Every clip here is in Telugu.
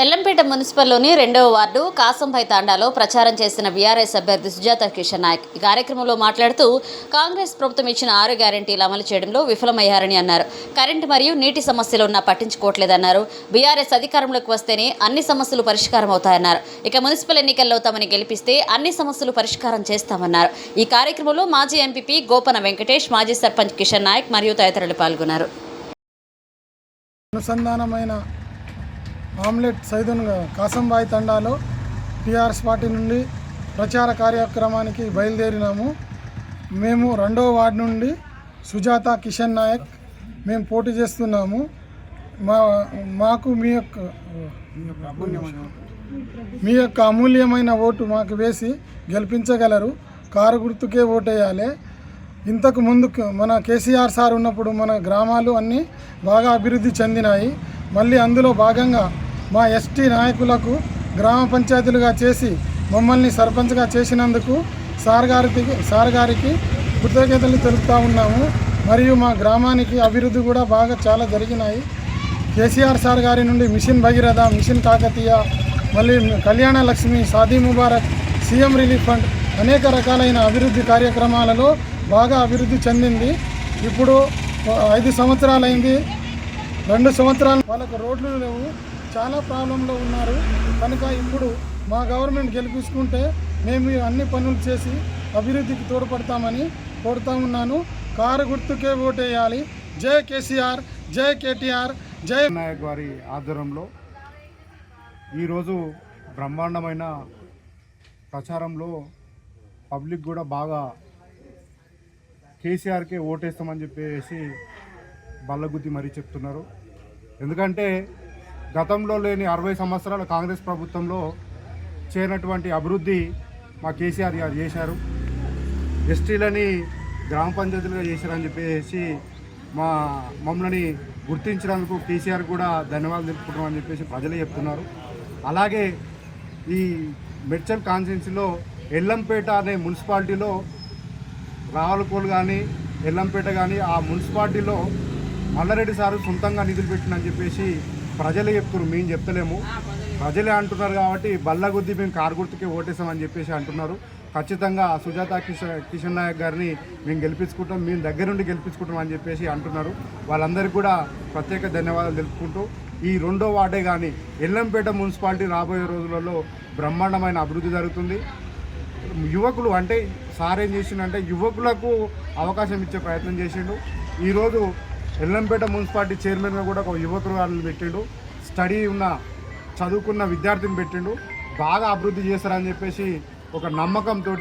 ఎల్లంపేట మున్సిపల్లోని రెండవ వార్డు కాసంపై తాండాలో ప్రచారం చేసిన బీఆర్ఎస్ అభ్యర్థి సుజాత కిషన్ నాయక్. ఈ కార్యక్రమంలో మాట్లాడుతూ కాంగ్రెస్ ప్రభుత్వం ఇచ్చిన ఆరు గ్యారంటీలు అమలు చేయడంలో విఫలమయ్యారని అన్నారు. కరెంటు మరియు నీటి సమస్యలు ఉన్నా పట్టించుకోవట్లేదన్నారు. బీఆర్ఎస్ అధికారంలోకి వస్తేనే అన్ని సమస్యలు పరిష్కారం అవుతాయన్నారు. ఇక మున్సిపల్ ఎన్నికల్లో తమని గెలిపిస్తే అన్ని సమస్యలు పరిష్కారం చేస్తామన్నారు. ఈ కార్యక్రమంలో మాజీ ఎంపీపీ గోపన వెంకటేష్ మాజీ సర్పంచ్ కిషన్ నాయక్ మరియు తదితరులు పాల్గొన్నారు. అనుసంధానమైన ఆమ్లెట్ సైదున్ కాసంబాయి తండాలో టీఆర్ఎస్ పార్టీ నుండి ప్రచార కార్యక్రమానికి బయలుదేరినాము. మేము రెండో వార్డు నుండి సుజాత కిషన్ నాయక్ మేము పోటీ చేస్తున్నాము. మా మాకు మీ యొక్క మీ యొక్క అమూల్యమైన ఓటు మాకు వేసి గెలిపించగలరు. కారు గుర్తుకే ఓటేయాలి. ఇంతకు ముందు మన కేసీఆర్ సార్ ఉన్నప్పుడు మన గ్రామాలు అన్నీ బాగా అభివృద్ధి చెందినాయి. మళ్ళీ అందులో భాగంగా మా ఎస్టీ నాయకులకు గ్రామ పంచాయతీలుగా చేసి మమ్మల్ని సర్పంచ్గా చేసినందుకు సార్ గారికి సార్ గారికి కృతజ్ఞతలు తెలుపుతా ఉన్నాము. మరియు మా గ్రామానికి అభివృద్ధి కూడా బాగా చాలా జరిగినాయి. కేసీఆర్ సార్ గారి నుండి మిషన్ భగీరథ మిషన్ కాకతీయ మళ్ళీ Kalyana Lakshmi Shaadi Mubarak CM relief fund అనేక రకాలైన అభివృద్ధి కార్యక్రమాలలో బాగా అభివృద్ధి చెందింది. ఇప్పుడు ఐదు సంవత్సరాలైంది. రెండు సంవత్సరాలు వాళ్ళకు రోడ్లు లేవు. చాలా ప్రాబ్లంలో ఉన్నారు. కనుక ఇప్పుడు మా గవర్నమెంట్ గెలిపించుకుంటే మేము అన్ని పనులు చేసి అభివృద్ధికి తోడ్పడతామని కోరుతా ఉన్నాను. కారు గుర్తుకే ఓటేయాలి. జై కేసీఆర్ జై కేటీఆర్ జై నాయక్ గారి ఆధ్వర్యంలో ఈరోజు బ్రహ్మాండమైన ప్రచారంలో పబ్లిక్ కూడా బాగా కేసీఆర్కే ఓటేస్తామని చెప్పేసి బల్లగుద్ది మరీ చెప్తున్నారు. ఎందుకంటే గతంలో లేని అరవై సంవత్సరాల కాంగ్రెస్ ప్రభుత్వంలో చేయనటువంటి అభివృద్ధి మా కేసీఆర్ గారు చేశారు. ఎస్టీలని గ్రామ పంచాయతీలుగా చేశారని చెప్పేసి మా మమ్మల్ని గుర్తించినందుకు కేసీఆర్ కూడా ధన్యవాదాలు తెలుపుకుంటామని చెప్పేసి ప్రజలే చెప్తున్నారు. అలాగే ఈ మెడ్చల్ కాన్స్టిట్యున్సీలో ఎల్లంపేట అనే మున్సిపాలిటీలో రావులకోలు కానీ ఎల్లంపేట కానీ ఆ మున్సిపాలిటీలో మల్లారెడ్డి సారు సొంతంగా నిధులు పెట్టినని చెప్పేసి ప్రజలే చెప్తున్నారు మేము చెప్తలేము. ప్రజలే అంటున్నారు కాబట్టి బల్లగుద్ది మేము కారు గుర్తుకే ఓటేసామని చెప్పేసి అంటున్నారు. ఖచ్చితంగా సుజాత కిషన్ కిషన్ నాయక్ గారిని మేము గెలిపించుకుంటాం మేము దగ్గర నుండి గెలిపించుకుంటాం అని చెప్పేసి అంటున్నారు. వాళ్ళందరికీ కూడా ప్రత్యేక ధన్యవాదాలు తెలుపుకుంటూ ఈ రెండో వార్డే కానీ ఎల్లంపేట మున్సిపాలిటీ రాబోయే రోజులలో బ్రహ్మాండమైన అభివృద్ధి జరుగుతుంది. యువకులు అంటే సార్ ఏం చేసిండంటే యువకులకు అవకాశం ఇచ్చే ప్రయత్నం చేసిండు. ఈరోజు ఎల్లంపేట మున్సిపాలిటీ చైర్మన్గా కూడా ఒక యువకుడు వాళ్ళని పెట్టిండు. స్టడీ ఉన్న చదువుకున్న విద్యార్థిని పెట్టిండు. బాగా అభివృద్ధి చేస్తారని చెప్పేసి ఒక నమ్మకంతో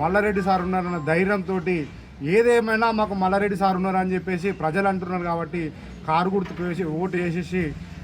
మల్లారెడ్డి సార్ ఉన్నారన్న ధైర్యంతో ఏదేమైనా మాకు మల్లారెడ్డి సార్ ఉన్నారని చెప్పేసి ప్రజలు అంటున్నారు కాబట్టి కారు గుర్తుకు వేసి ఓటు వేసేసి